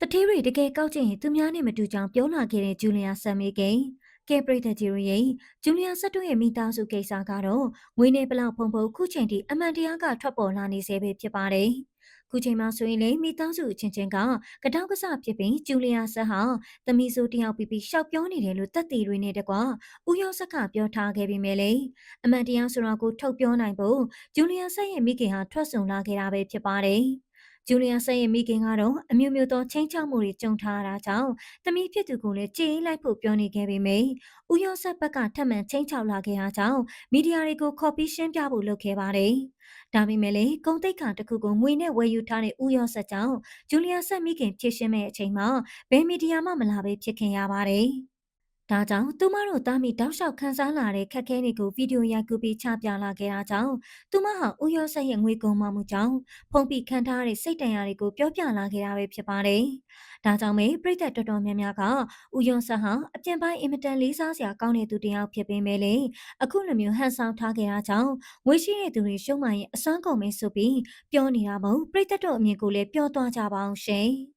တထေးတွေတကယ်ကောက်ကျင်ရင်သူများနဲ့မတူကြောင်ပြောလာခဲ့တဲ့ဂျူလီယာဆမ်မေကိန်ကဲပရိသတ်ဂျီရီရဲ့ဂျူလီယာဆက်တို့ရဲ့မိသားစုကိစ္စကတော့ငွေနေပလောက်ဖုံဖုံခုချိန်ထိအမှန်တရားကထွက်ပေါ်လာနေစေပဲဖြစ်ပါတယ်။ခုချိန်မှာဆိုရင်လေမိသားစုအချင်းချင်းကကတောက်ကဆဖြစ်ပြီးဂျူလီယာဆက်ဟာသမီးဆိုတယောက်ပြီးပြီးရှောက်ပြောနေတယ်လို့တက်တီတွေနဲ့တကွဥယောဆက်ကပြောထားခဲ့ပြီးမြဲလေအမှန်တရားဆိုတာကိုထုတ်ပြောနိုင်ဖို့ဂျူလီယာဆက်ရဲ့မိခင်ဟာထွက်ဆုံလာခဲ့တာပဲဖြစ်ပါတယ်။ ဂျူလီယာဆန်ရဲ့မိခင်ကတော့အမျိုးမျိုးသောချင်းချောက်မှုတွေကြုံထားရတာကြောင့်တမီးဖြစ်သူကိုလည်းကြေးလိုက်ဖို့ပြောနေခဲ့ပေမယ့်ဥယောဆက်ဘက်ကထပ်မံချင်းချောက်လာခဲ့တာကြောင့်မီဒီယာတွေကိုခေါ်ပြီးရှင်းပြဖို့လုပ်ခဲ့ပါတယ်။ဒါပေမဲ့လည်းဂုံတိတ်ခါတစ်ခုကိုငွေနဲ့ဝယ်ယူထားတဲ့ဥယောဆက်ကြောင့်ဂျူလီယာဆက်မိခင်ဖြစ်ရှင်းမဲ့အချိန်မှာဘယ်မီဒီယာမှမလာဘဲဖြစ်ခင်ရပါတယ်။ ဒါကြောင့်သူမတို့တားမိတောက်လျှောက်ခန်းစားလာတဲ့ခက်ခဲတွေကိုဗီဒီယိုရိုက်ကူပြီးချပြလာခဲ့တာကြောင့်သူမဟာဥရောဆက်ရဲ့ငွေကုန်မှမှုကြောင့်ဖုံးပြီးခံထားတဲ့စိတ်တန်ရာတွေကိုပြောပြလာခဲ့တာပဲဖြစ်ပါတယ်။ဒါကြောင့်ပဲပြည်သက်တော်တော်များများကဥရောဆက်ဟာအပြင်ပိုင်းအင်မတန်လေးစားစရာကောင်းတဲ့သူတစ်ယောက်ဖြစ်ပေမဲ့လေအခုလိုမျိုးဟန်ဆောင်ထားခဲ့တာကြောင့်ငွေရှိတဲ့သူတွေရှုံးမှရင်အစွမ်းကုန်မယ်ဆိုပြီးပြောနေတာမို့ပြည်သက်တော်အမြင်ကိုလည်းပြောသွားကြပါအောင်ရှင်။